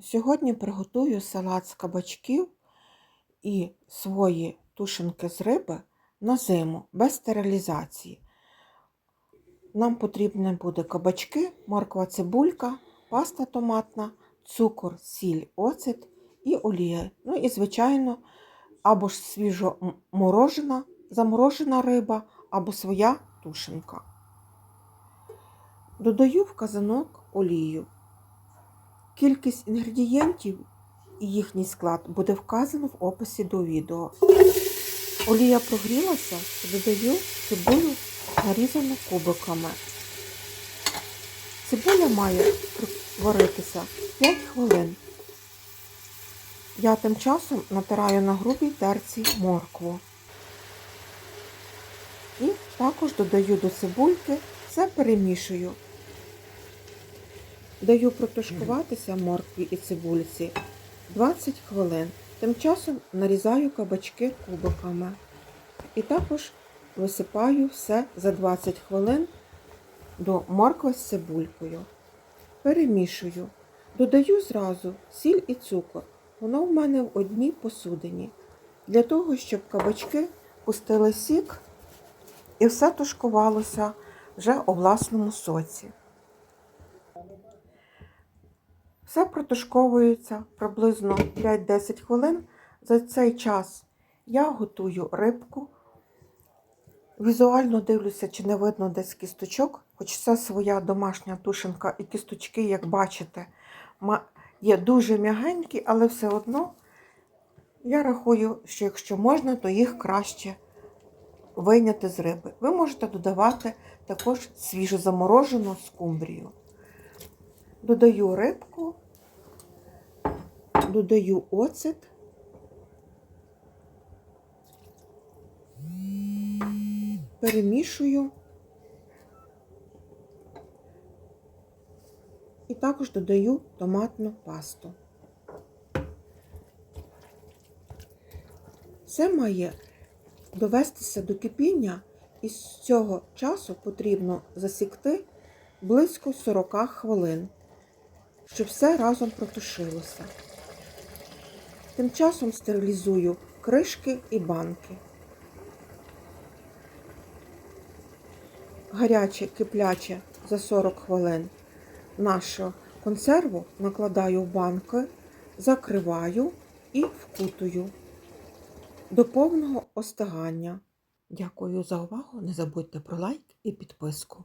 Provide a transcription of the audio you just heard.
Сьогодні приготую салат з кабачків і свої тушенки з риби на зиму без стерилізації. Нам потрібні буде кабачки, морква цибулька, паста томатна, цукор, сіль, оцет і олія. Ну і, звичайно, або ж свіжо морожена, заморожена риба, або своя тушенка. Додаю в казанок олію. Кількість інгредієнтів і їхній склад буде вказано в описі до відео. Олія прогрілася, додаю цибулю нарізану кубиками. Цибуля має варитися 5 хвилин. Я тим часом натираю на грубій терці моркву. І також додаю до цибульки, все перемішую. Даю протушкуватися моркві і цибульці 20 хвилин. Тим часом нарізаю кабачки кубиками. І також висипаю все за 20 хвилин до моркви з цибулькою. Перемішую. Додаю зразу сіль і цукор. Воно в мене в одній посудині. Для того, щоб кабачки пустили сік і все тушкувалося вже у власному соці. Все протушковується приблизно 5-10 хвилин. За цей час я готую рибку. Візуально дивлюся, чи не видно десь кісточок, хоч це своя домашня тушенка і кісточки, як бачите, є дуже м'ягенькі, але все одно я рахую, що якщо можна, то їх краще вийняти з риби. Ви можете додавати також свіжозаморожену скумбрію. Додаю рибку, додаю оцет. Перемішую. І також додаю томатну пасту. Все має довестися до кипіння, і з цього часу потрібно засікти близько 40 хвилин, щоб все разом протушилося. Тим часом стерилізую кришки і банки. Гаряче, кипляче за 40 хвилин нашу консерву накладаю в банки, закриваю і вкутую до повного остигання. Дякую за увагу. Не забудьте про лайк і підписку.